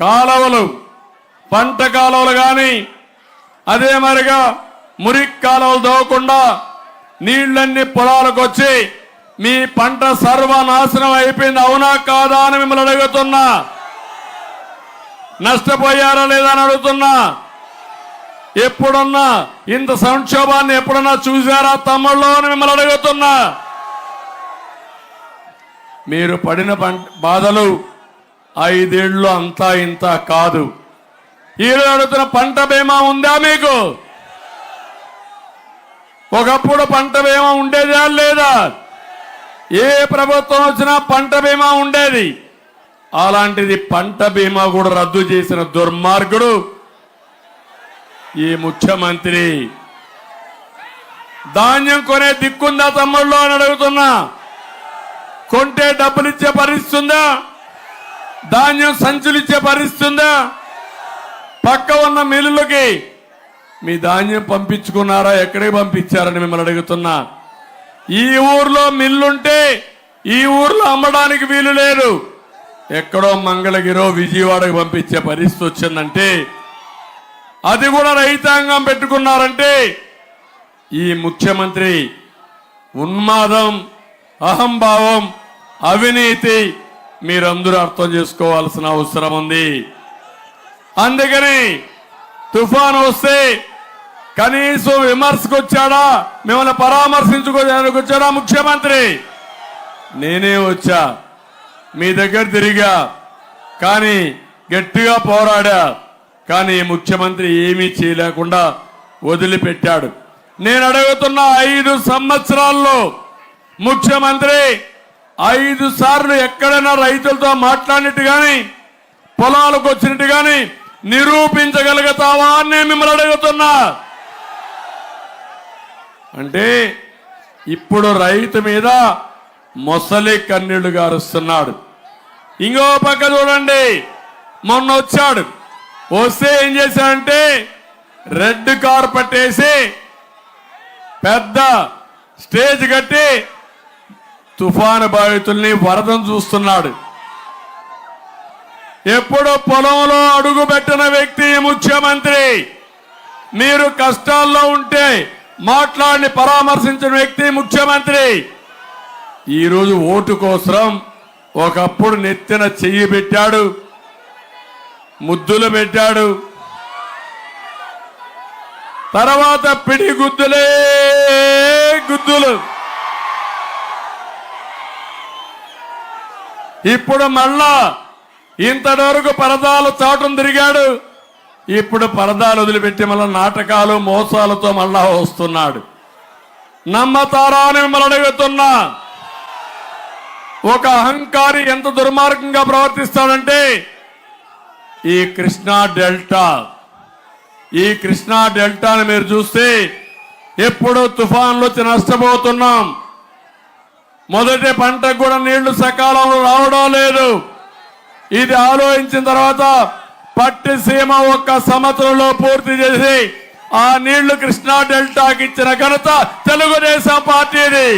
కాలువలు పంట కాలువలు కానీ అదే మరిగా మురికి కాలువలు దోవకుండా నీళ్ళన్ని పొలాలకు వచ్చి మీ పంట సర్వనాశనం అయిపోయింది. అవునా కాదా అని మిమ్మల్ని అడుగుతున్నా. నష్టపోయారా లేదా అని అడుగుతున్నా. ఎప్పుడన్నా ఇంత సంక్షోభాన్ని ఎప్పుడన్నా చూసారా తమ్ముళ్ళు అని మిమ్మల్ని అడుగుతున్నా. మీరు పడిన పంట బాధలు ఐదేళ్ళు అంతా ఇంత కాదు. ఈరోజు అడుగుతున్న పంట బీమా ఉందా మీకు? ఒకప్పుడు పంట బీమా ఉండేదా లేదా? ఏ ప్రభుత్వం వచ్చినా పంట బీమా ఉండేది. అలాంటిది పంట బీమా కూడా రద్దు చేసిన దుర్మార్గుడు ఈ ముఖ్యమంత్రి. ధాన్యం కొనే దిక్కుందా తమ్ముళ్ళు అని అడుగుతున్నా. కొంటే డబ్బులు ఇచ్చే ధాన్యం సంచులు ఇచ్చే పరిస్థితి ఉందా పక్క ఉన్న మిల్లులకి మీ ధాన్యం పంపించుకున్నారా? ఎక్కడికి పంపించారని మిమ్మల్ని అడుగుతున్నా. ఈ ఊర్లో మిల్లుంటే ఈ ఊర్లో అమ్మడానికి వీలు లేదు. ఎక్కడో మంగళగిరో విజయవాడకు పంపించే పరిస్థితి వచ్చిందంటే అది కూడా రైతాంగం పెట్టుకున్నారంటే ఈ ముఖ్యమంత్రి ఉన్మాదం అహంభావం అవినీతి మీరందరూ అర్థం చేసుకోవాల్సిన అవసరం ఉంది. అందుకని తుఫాన్ వస్తే కనీసం విమర్శకు వచ్చాడా మిమ్మల్ని పరామర్శించుకోవడానికి వచ్చాడా ముఖ్యమంత్రి? నేనే వచ్చా. మీ దగ్గర తిరిగా. కానీ గట్టిగా పోరాడా? కానీ ముఖ్యమంత్రి ఏమీ చేయలేకుండా వదిలిపెట్టాడు. నేను అడుగుతున్న ఐదు సంవత్సరాల్లో ముఖ్యమంత్రి ఐదు సార్లు ఎక్కడైనా రైతులతో మాట్లాడినట్టు కానీ పొలాలకు వచ్చినట్టు కానీ నిరూపించగలుగుతావా అని నేను మిమ్మల్ని అడుగుతున్నా. అంటే ఇప్పుడు రైతు మీద మొసలి కన్నీళ్ళు గారుస్తున్నాడు. ఇంకో పక్క చూడండి మొన్న వచ్చాడు. వస్తే ఏం చేశాడంటే రెడ్ కార్పెట్ వేసి పెద్ద స్టేజ్ కట్టి తుఫాను బాధితుల్ని వరదను చూస్తున్నాడు. ఎప్పుడు పొలంలో అడుగు పెట్టిన వ్యక్తి ముఖ్యమంత్రి మీరు కష్టాల్లో ఉంటే మాట్లాడి పరామర్శించిన వ్యక్తి ముఖ్యమంత్రి. ఈరోజు ఓటు కోసం ఒకప్పుడు నెత్తిన చెయ్యి పెట్టాడు ముద్దులు పెట్టాడు. తర్వాత పిడి గుద్దులే గుద్దులు. ఇప్పుడు మళ్ళా ఇంతవరకు పరదాలు చాటును తిరిగాడు. ఇప్పుడు పరదాలు వదిలిపెట్టి మళ్ళీ నాటకాలు మోసాలతో మళ్ళా వస్తున్నాడు. నమ్మతారా అని మిమ్మల్ని అడుగుతున్నా. ఒక అహంకారి ఎంత దుర్మార్గంగా ప్రవర్తిస్తాడంటే ఈ కృష్ణా డెల్టా. ఈ కృష్ణా డెల్టాని మీరు చూస్తే ఎప్పుడూ తుఫాన్లు వచ్చి నష్టపోతున్నాం. మొదటి పంటకు కూడా నీళ్ళు సకాలంలో రావడం లేదు. ఇది ఆలోచించిన తర్వాత పట్టి సీమ ఒక్క సంవత్సరంలో పూర్తి చేసి ఆ నీళ్ళు కృష్ణా డెల్టాకి ఇచ్చిన ఘనత తెలుగుదేశం పార్టీది.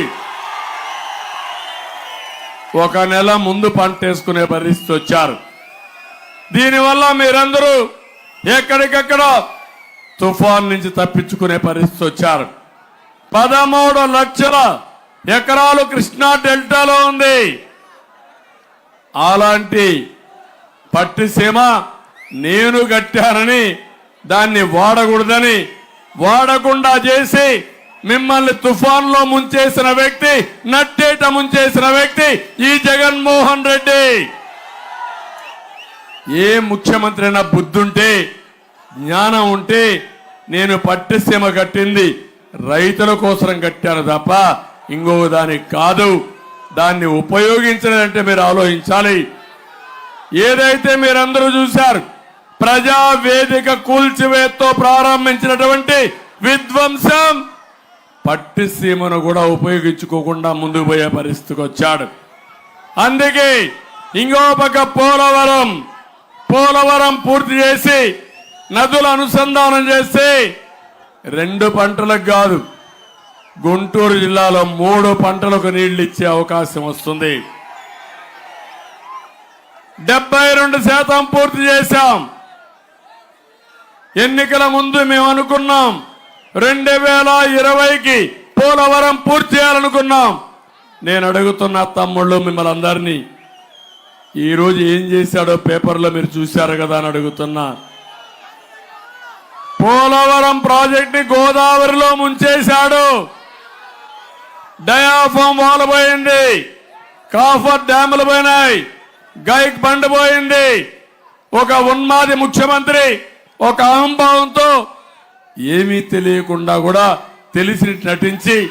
ఒక నెల ముందు పంట వేసుకునే పరిస్థితి వచ్చారు. దీనివల్ల మీరందరూ ఎక్కడికక్కడ తుఫాన్ నుంచి తప్పించుకునే పరిస్థితి వచ్చారు. పదమూడు లక్షల ఎకరాలు కృష్ణా డెల్టాలో ఉంది. అలాంటి పట్టిసీమ నేను కట్టానని దాన్ని వాడకూడదని వాడకుండా చేసి మిమ్మల్ని తుఫాన్లో ముంచేసిన వ్యక్తి నట్టేట ముంచేసిన వ్యక్తి ఈ జగన్మోహన్ రెడ్డి. ఏ ముఖ్యమంత్రి అయినా బుద్ధుంటే జ్ఞానం ఉంటే నేను పట్టిసీమ కట్టింది రైతుల కోసం కట్టాను తప్ప ఇంకో దానికి కాదు దాన్ని ఉపయోగించాలంటే మీరు ఆలోచించాలి. ఏదైతే మీరందరూ చూశారు ప్రజా వేదిక కూల్చివేత్తో ప్రారంభించినటువంటి విధ్వంసం పట్టిసీమను కూడా ఉపయోగించుకోకుండా ముందుకు పోయే పరిస్థితికి వచ్చాడు. అందుకే ఇంకో పక్క పోలవరం పోలవరం పూర్తి చేసి నదులు అనుసంధానం చేసి రెండు పంటలకు కాదు గుంటూరు జిల్లాలో మూడు పంటలకు నీళ్ళు ఇచ్చే అవకాశం వస్తుంది. డెబ్బై రెండు శాతం పూర్తి చేశాం. ఎన్నికల ముందు మేము అనుకున్నాం రెండు వేల ఇరవైకి పోలవరం పూర్తి చేయాలనుకున్నాం. నేను అడుగుతున్న తమ్ముళ్ళు మిమ్మల్ని అందరినీ ఈరోజు ఏం చేశాడో పేపర్లో మీరు చూశారు కదా అని అడుగుతున్నా. పోలవరం ప్రాజెక్ట్ని గోదావరిలో ముంచేశాడు. డయాఫామ్ వాల్ పోయింది. కాఫర్ డ్యాములు పోయినాయి. గైక్ బండ్ పోయింది. ఒక ఉన్మాది ముఖ్యమంత్రి ఒక అహంభావంతో ఏమీ తెలియకుండా కూడా తెలిసి నటించి